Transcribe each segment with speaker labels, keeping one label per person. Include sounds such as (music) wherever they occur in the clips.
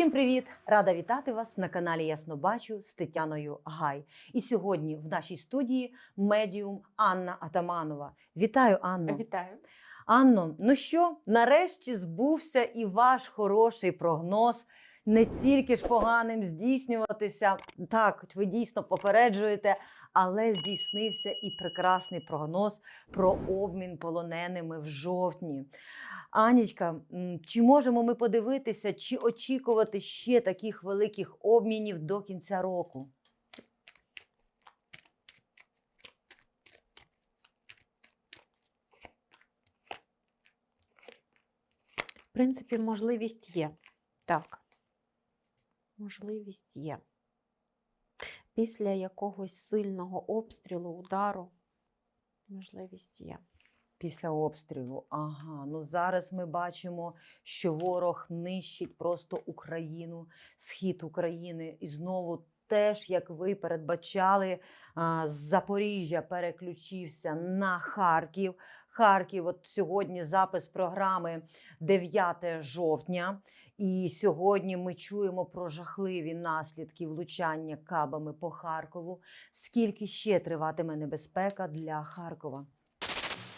Speaker 1: Всім привіт! Рада вітати вас на каналі Ясно Бачу з Тетяною Гай. І сьогодні в нашій студії медіум Анна Атаманова. Вітаю, Анно!
Speaker 2: Вітаю.
Speaker 1: Анно, ну що, нарешті збувся і ваш хороший прогноз. Не тільки ж поганим здійснюватися. Так, ви дійсно попереджуєте, але здійснився і прекрасний прогноз про обмін полоненими в жовтні. Анічка, чи можемо ми подивитися, чи очікувати ще таких великих обмінів до кінця року?
Speaker 2: В принципі, можливість є. Так. Можливість є. Після якогось сильного обстрілу, удару, можливість є.
Speaker 1: Після обстрілу. Ага, ну зараз ми бачимо, що ворог нищить просто Україну, схід України. І знову теж, як ви передбачали, з Запоріжжя переключився на Харків. Харків, от сьогодні запис програми 9 жовтня. І сьогодні ми чуємо про жахливі наслідки влучання кабами по Харкову. Скільки ще триватиме небезпека для Харкова?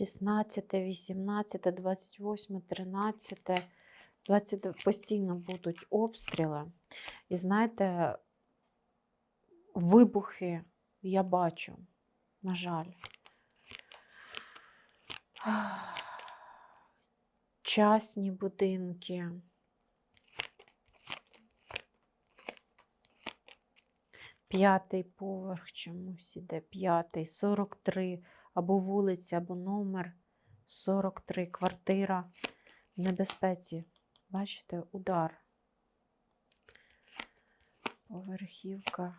Speaker 2: Шістнадцяте, вісімнадцяте, двадцять восьме, тринадцяте, двадцять постійно будуть обстріли. І знаєте, вибухи я бачу, на жаль. Частні будинки. П'ятий поверх чомусь іде, п'ятий, 43, або вулиця, або номер 43, квартира в небезпеці. Бачите, удар. Поверхівка.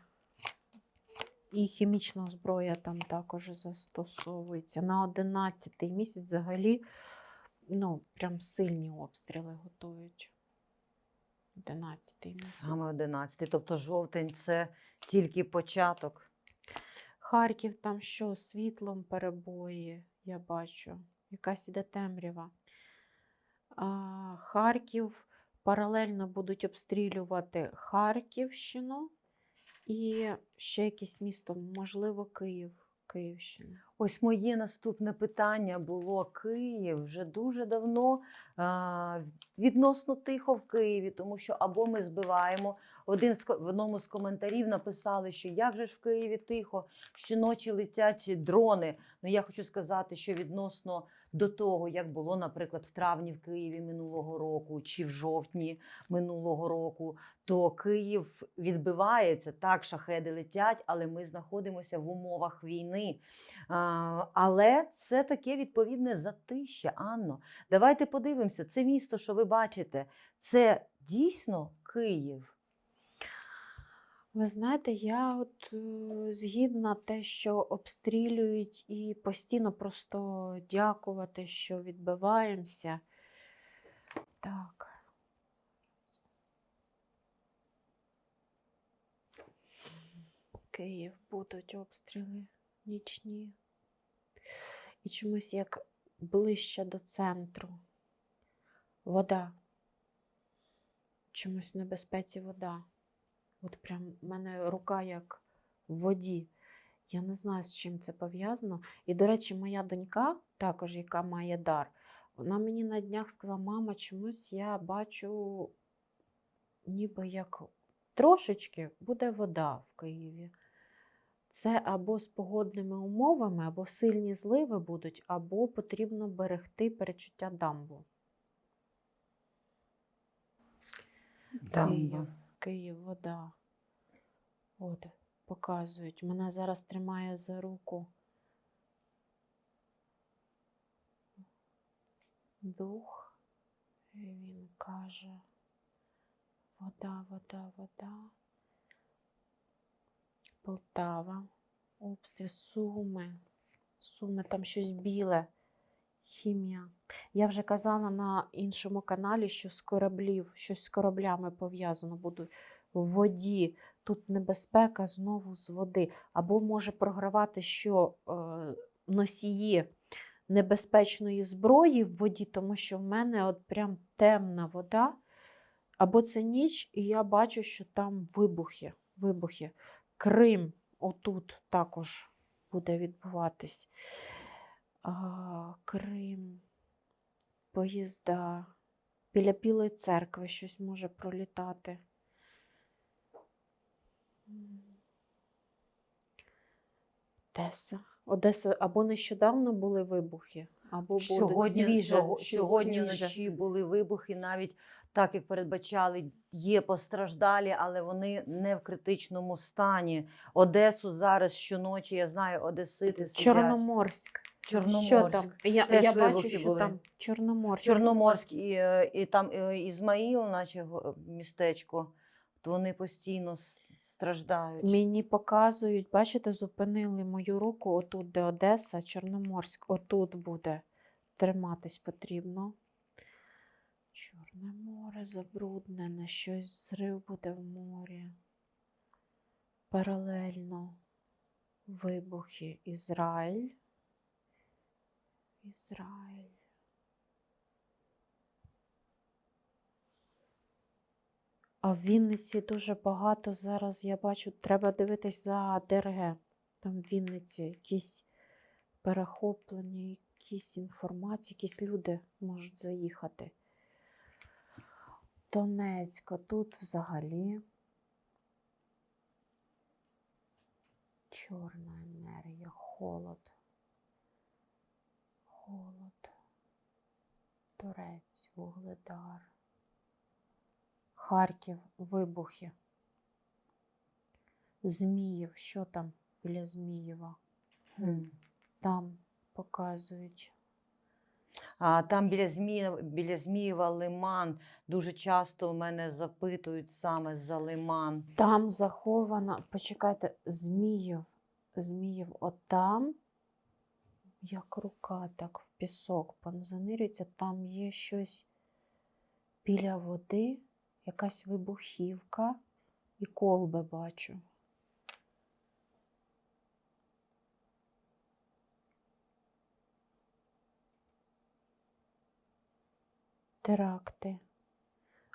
Speaker 2: І хімічна зброя там також застосовується. На 11 місяць взагалі ну, прям сильні обстріли готують. 11 місяць.
Speaker 1: Саме 11. Тобто жовтень це тільки початок.
Speaker 2: Харків там що, світлом перебої, я бачу. Якась іде темрява. А, Харків паралельно будуть обстрілювати Харківщину і ще якесь місто, можливо, Київ, Київщина.
Speaker 1: Ось моє наступне питання було Київ вже дуже давно відносно тихо в Києві, тому що або ми збиваємо. Один в одному з коментарів написали, що як же ж в Києві тихо, щоночі летять дрони. Ну я хочу сказати, що відносно до того, як було, наприклад, в травні в Києві минулого року чи в жовтні минулого року, то Київ відбивається так, шахеди летять, але ми знаходимося в умовах війни. Але це таке відповідне затища, Анно. Давайте подивимося, це місто, що ви бачите, це дійсно Київ.
Speaker 2: Ви знаєте, я от е, згідна те, що обстрілюють, і постійно просто дякувати, що відбиваємося. Так. Київ будуть обстріли нічні. І чомусь як ближче до центру. Вода. Чомусь в небезпеці вода. От прям в мене рука як в воді. Я не знаю, з чим це пов'язано. І, до речі, моя донька, також яка має дар, вона мені на днях сказала: мама, чомусь я бачу, ніби як трошечки буде вода в Києві. Це або з погодними умовами, або сильні зливи будуть, або потрібно берегти перечуття дамбу. Київ, Київ, вода. От, показують. Мене зараз тримає за руку. Дух. І він каже: вода, вода, вода. Полтава. Обстріл. Суми. Суми, там щось біле. Хімія. Я вже казала на іншому каналі, що з кораблів, щось з кораблями пов'язано буде в воді. Тут небезпека знову з води. Або може програвати, що е, носії небезпечної зброї в воді, тому що в мене от прям темна вода. Або це ніч, і я бачу, що там вибухи. вибухи. Крим отут також буде відбуватись. А, Крим, поїзда. Біля Білої церкви щось може пролітати. Одеса. Одеса або нещодавно були вибухи, або будуть
Speaker 1: Сьогодні,
Speaker 2: свіже,
Speaker 1: сьогодні
Speaker 2: свіже.
Speaker 1: вночі були вибухи, навіть так як передбачали, є постраждалі, але вони не в критичному стані. Одесу зараз щоночі, я знаю, Одесити сидять.
Speaker 2: Чорноморськ.
Speaker 1: Чорноморськ.
Speaker 2: Що там? Я,
Speaker 1: Теж
Speaker 2: я бачу,
Speaker 1: вибухи
Speaker 2: що
Speaker 1: були.
Speaker 2: там Чорноморськ.
Speaker 1: Чорноморськ і, е, і там е, Ізмаїл, наче го- містечко, то вони постійно с- страждають.
Speaker 2: Мені показують, бачите, зупинили мою руку отут, де Одеса, Чорноморськ, отут буде триматись потрібно. Чорне море забруднене, щось зрив буде в морі. Паралельно вибухи Ізраїль. Ізраїль. А в Вінниці дуже багато зараз, я бачу, треба дивитись за ДРГ. Там в Вінниці якісь перехоплення, якісь інформації, якісь люди можуть заїхати. Донецька, тут взагалі. Чорна енергія, холод. Холод. Торець, вугледар. Харків, вибухи. Зміїв, що там біля Змієва?
Speaker 1: М.
Speaker 2: Там показують.
Speaker 1: А там біля Змієва, біля Змієва лиман. Дуже часто у мене запитують саме за лиман.
Speaker 2: Там заховано, почекайте, Зміїв. Зміїв отам, як рука, так в пісок понзанирується, там є щось біля води, якась вибухівка і колби бачу. Теракти.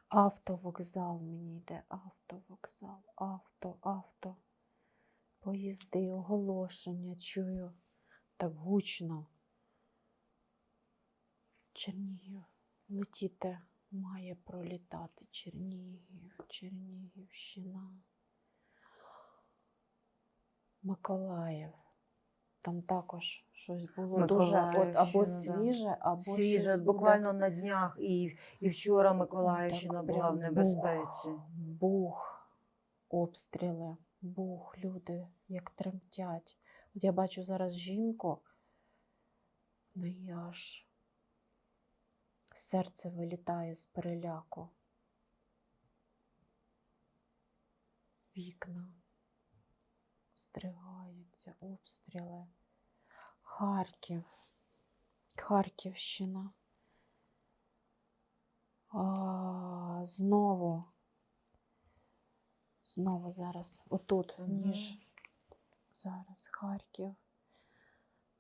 Speaker 2: Автовокзал мені йде. Автовокзал, авто, авто. Поїзди, оголошення чую так гучно. Чернігів. Летіти має пролітати. Чернігів, Чернігівщина. Миколаїв. Там також щось було дуже от, або свіже, або
Speaker 1: Свіже,
Speaker 2: щось буде
Speaker 1: буквально на днях, і, і вчора Миколаївщина
Speaker 2: так
Speaker 1: була в небезпеці.
Speaker 2: Бух, бух, обстріли, бух, люди як тремтять. От я бачу зараз жінку, в неї аж серце вилітає з переляку. Вікна стригаються, обстріли. Харків, Харківщина. А, знову. Знову зараз. Отут, ніж. Зараз Харків.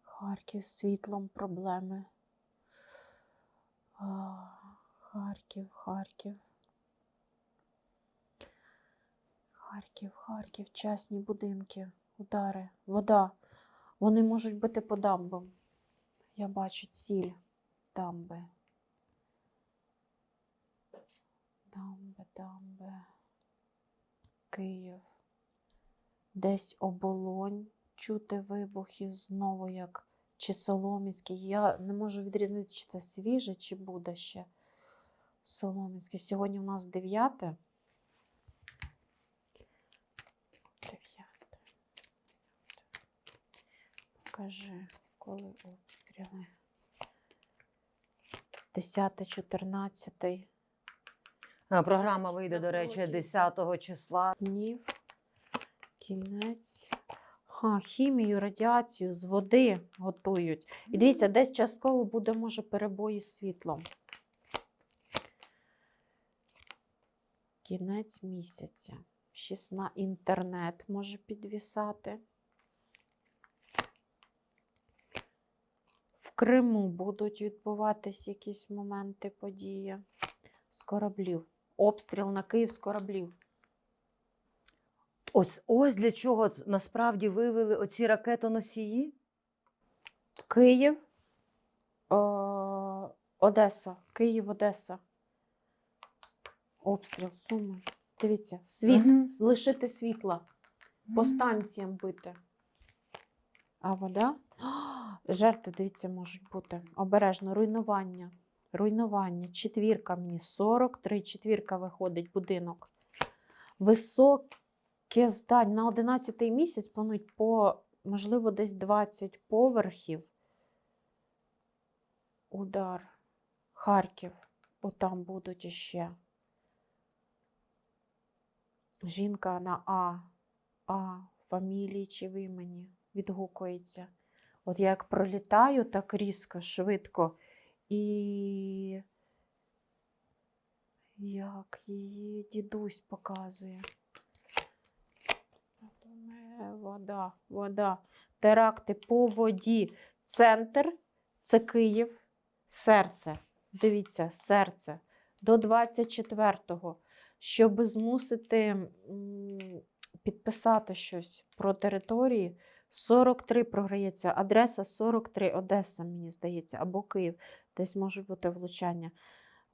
Speaker 2: Харків з світлом проблеми. А, Харків, Харків. Харків, Харків, частні будинки, удари, вода. Вони можуть бути по дамбам. Я бачу ціль дамби. Дамби, дамби. Київ. Десь оболонь. Чути вибухи знову як чи Соломінський. Я не можу відрізнити, чи це свіже, чи буде ще Соломінський. Сьогодні у нас 9. 9. Покажи, коли обстріли. 10, 14
Speaker 1: Е, Програма вийде, до речі,
Speaker 2: Напротязі.
Speaker 1: 10 числа.
Speaker 2: днів Кінець. Ха, хімію, радіацію з води готують. І дивіться, десь частково буде, може, перебої з світлом. Кінець місяця. Шістна інтернет може підвісати. В Криму будуть відбуватись якісь моменти події з кораблів. Обстріл на Київ з кораблів.
Speaker 1: Ось ось для чого насправді вивели оці ракетоносії.
Speaker 2: Київ, о, Одеса, Київ, Одеса. Обстріл, суми. Дивіться, світ,
Speaker 1: Мгм.
Speaker 2: лишити світла, по станціям бити. А вода? (gasps) Жертви, дивіться, можуть бути. Обережно, руйнування. Руйнування. Четвірка мені 43, четвірка виходить будинок. Високе здань. На 11 місяць планують по, можливо, десь 20 поверхів. Удар. Харків. Отам будуть іще. Жінка на А. А. Фамілії чи в імені відгукується. От я як пролітаю так різко, швидко. І як її дідусь показує. Вода, вода. Теракти по воді. Центр це Київ, серце. Дивіться, серце. До 24-го, щоб змусити підписати щось про території. 43 програється. Адреса 43, Одеса, мені здається, або Київ. Десь може бути влучання.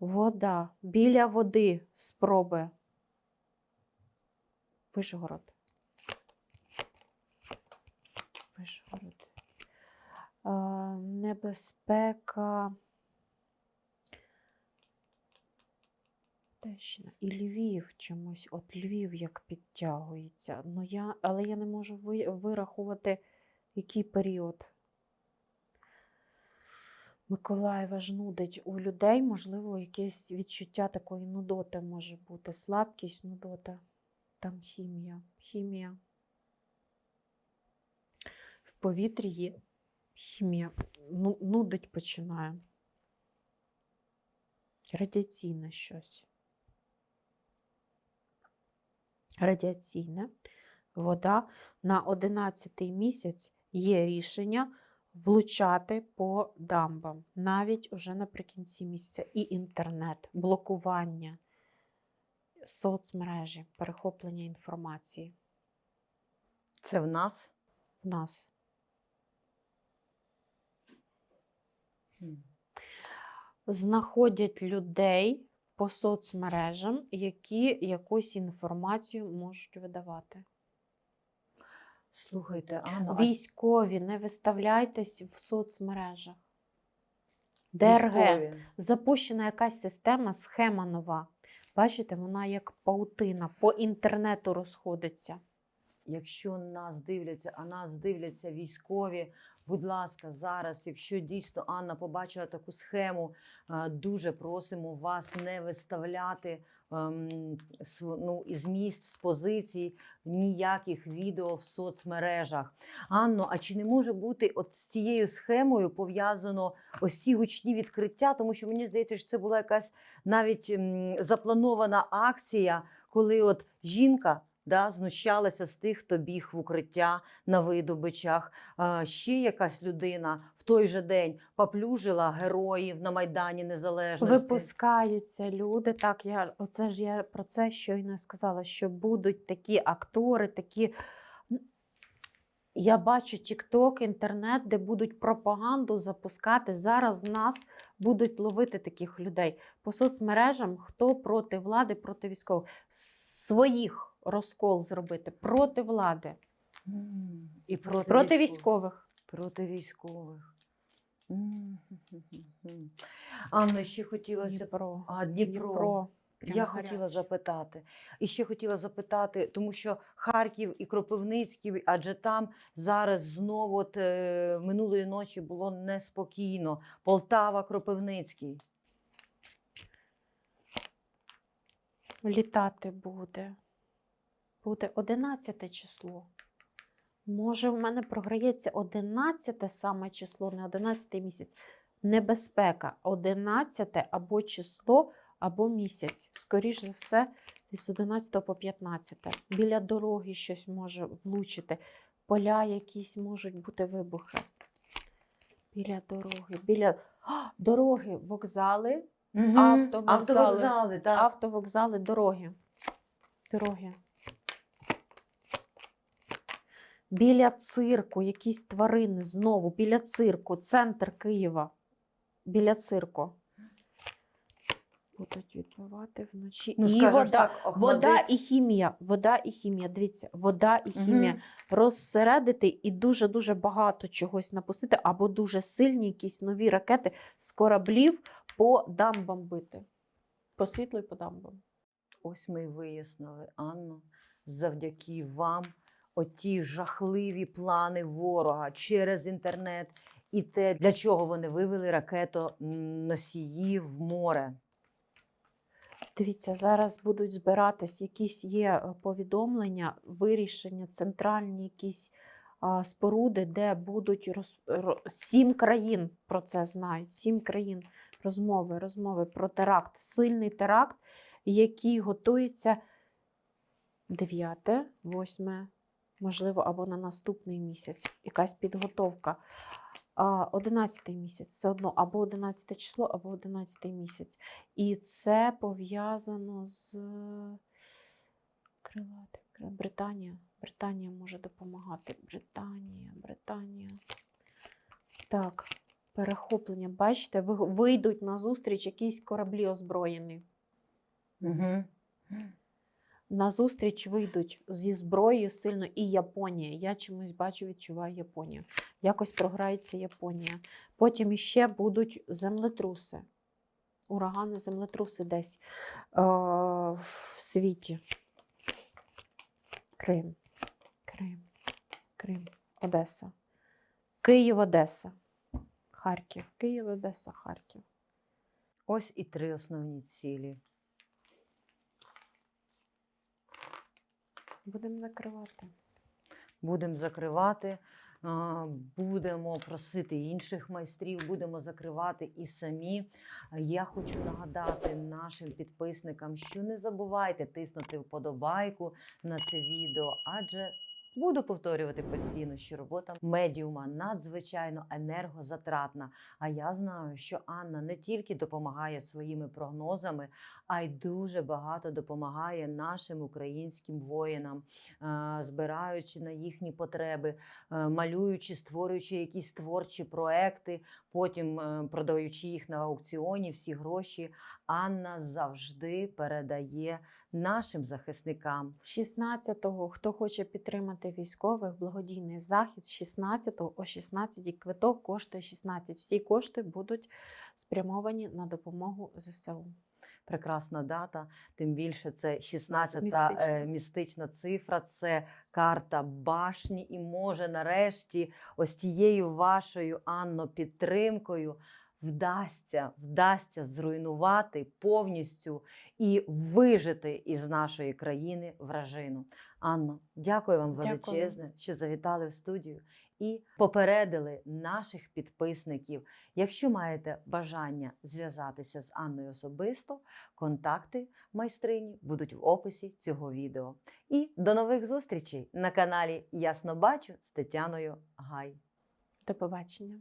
Speaker 2: Вода. Біля води спроби. Вишгород. Е, небезпека. Тещина. І Львів чомусь. От Львів як підтягується. Ну, я, але я не можу ви, вирахувати, який період. Миколаєва ж нудить у людей, можливо, якесь відчуття такої нудоти може бути. Слабкість, нудота. Там хімія. Хімія. Повітрі є хімія. Ну, нудить починає. Радіаційне щось. Радіаційне. Вода на 11 місяць є рішення влучати по дамбам, навіть уже наприкінці місяця. І інтернет, блокування соцмережі, перехоплення інформації
Speaker 1: Це в нас.
Speaker 2: в нас. Знаходять людей по соцмережам, які якусь інформацію можуть видавати.
Speaker 1: Слухайте, Анна, а
Speaker 2: Військові, не виставляйтесь в соцмережах. ДРГ.
Speaker 1: військові?
Speaker 2: Запущена якась система, схема нова. Бачите, вона як паутина по інтернету розходиться.
Speaker 1: Якщо нас дивляться, а нас дивляться військові, будь ласка, зараз, якщо дійсно Анна побачила таку схему, е, дуже просимо вас не виставляти ем, ну, із місць, з позицій ніяких відео в соцмережах. Анно, а чи не може бути от з цією схемою пов'язано ось ці гучні відкриття? Тому що мені здається, що це була якась навіть запланована акція, коли от жінка да, знущалася з тих, хто біг в укриття на видобичах. А, ще якась людина в той же день поплюжила героїв на Майдані Незалежності.
Speaker 2: Випускаються люди. Так, я оце ж я про це щойно сказала, що будуть такі актори, такі. Я бачу TikTok, інтернет, де будуть пропаганду запускати. Зараз в нас будуть ловити таких людей по соцмережам, хто проти влади, проти військових. Своїх розкол зробити проти влади,
Speaker 1: І проти,
Speaker 2: проти
Speaker 1: військових.
Speaker 2: військових.
Speaker 1: Проти військових. Хм-хм-хм. Анно, ще хотілося.
Speaker 2: Дніпро.
Speaker 1: А, Дніпро.
Speaker 2: Дніпро.
Speaker 1: Я
Speaker 2: гаряче.
Speaker 1: хотіла запитати. І ще хотіла запитати, тому що Харків і Кропивницький, адже там зараз знову от, е, минулої ночі було неспокійно. Полтава, Кропивницький.
Speaker 2: Літати буде. Бути 11 число. Може, в мене програється 11 саме число, не 11 місяць. Небезпека. 11 або число, або місяць. Скоріш за все, з 11 по 15. Біля дороги щось може влучити. Поля якісь можуть бути вибухи. Біля дороги. Біля А, дороги, вокзали,
Speaker 1: Мгм.
Speaker 2: Автовокзали.
Speaker 1: Автовокзали, так.
Speaker 2: автовокзали, дороги. Дороги. Біля цирку, якісь тварини знову, біля цирку, центр Києва. Біля цирку. Будуть відбивати вночі.
Speaker 1: Ну,
Speaker 2: і вода.
Speaker 1: так,
Speaker 2: Вода і хімія. Вода і хімія. Дивіться, вода і хімія.
Speaker 1: Мгм.
Speaker 2: Розсередити і дуже-дуже багато чогось напустити, або дуже сильні якісь нові ракети з кораблів по дамбам бити. По світлу і по дамбам.
Speaker 1: Ось ми й вияснили, Анно, завдяки вам оті жахливі плани ворога через інтернет і те, для чого вони вивели ракетоносії в море.
Speaker 2: Дивіться, зараз будуть збиратись якісь є е, повідомлення, вирішення, центральні якісь а, споруди, де будуть роз, ро- сім країн про це знають. Сім країн розмови, розмови про теракт, сильний теракт, який готується 9, 8, можливо, або на наступний місяць. Якась підготовка. А, 11 місяць, все одно або 11 число, або 11 місяць. І це пов'язано з крилатим. Британія. Британія може допомагати. Британія, Британія. Так, перехоплення. Бачите, вийдуть на зустріч якісь кораблі озброєні.
Speaker 1: Угу.
Speaker 2: На зустріч вийдуть зі зброєю сильно і Японія. Я чомусь бачу, відчуваю Японію. Якось програється Японія. Потім іще будуть землетруси. Урагани, землетруси десь е, в світі. Крим. Крим. Крим. Одеса. Київ, Одеса. Харків. Київ, Одеса, Харків.
Speaker 1: Ось і три основні цілі.
Speaker 2: Будемо закривати.
Speaker 1: Будемо закривати, будемо просити інших майстрів, будемо закривати і самі. Я хочу нагадати нашим підписникам, що не забувайте тиснути вподобайку на це відео, адже буду повторювати постійно, що робота медіума надзвичайно енергозатратна. А я знаю, що Анна не тільки допомагає своїми прогнозами, а й дуже багато допомагає нашим українським воїнам, е, збираючи на їхні потреби, е, малюючи, створюючи якісь творчі проекти, потім е, продаючи їх на аукціоні, всі гроші. Анна завжди передає нашим захисникам.
Speaker 2: 16-го, хто хоче підтримати військових, благодійний захід з 16-го о 16 квиток коштує 16. Всі кошти будуть спрямовані на допомогу ЗСУ.
Speaker 1: Прекрасна дата, тим більше це 16-та
Speaker 2: Містична.
Speaker 1: е, містична цифра, це карта башні. І може нарешті ось тією вашою Анно підтримкою вдасться, вдасться зруйнувати повністю і вижити із нашої країни вражину. Анно, дякую вам величезне, що завітали в студію і попередили наших підписників. Якщо маєте бажання зв'язатися з Анною особисто, контакти майстрині будуть в описі цього відео. І до нових зустрічей на каналі Ясно Бачу з Тетяною Гай.
Speaker 2: До побачення.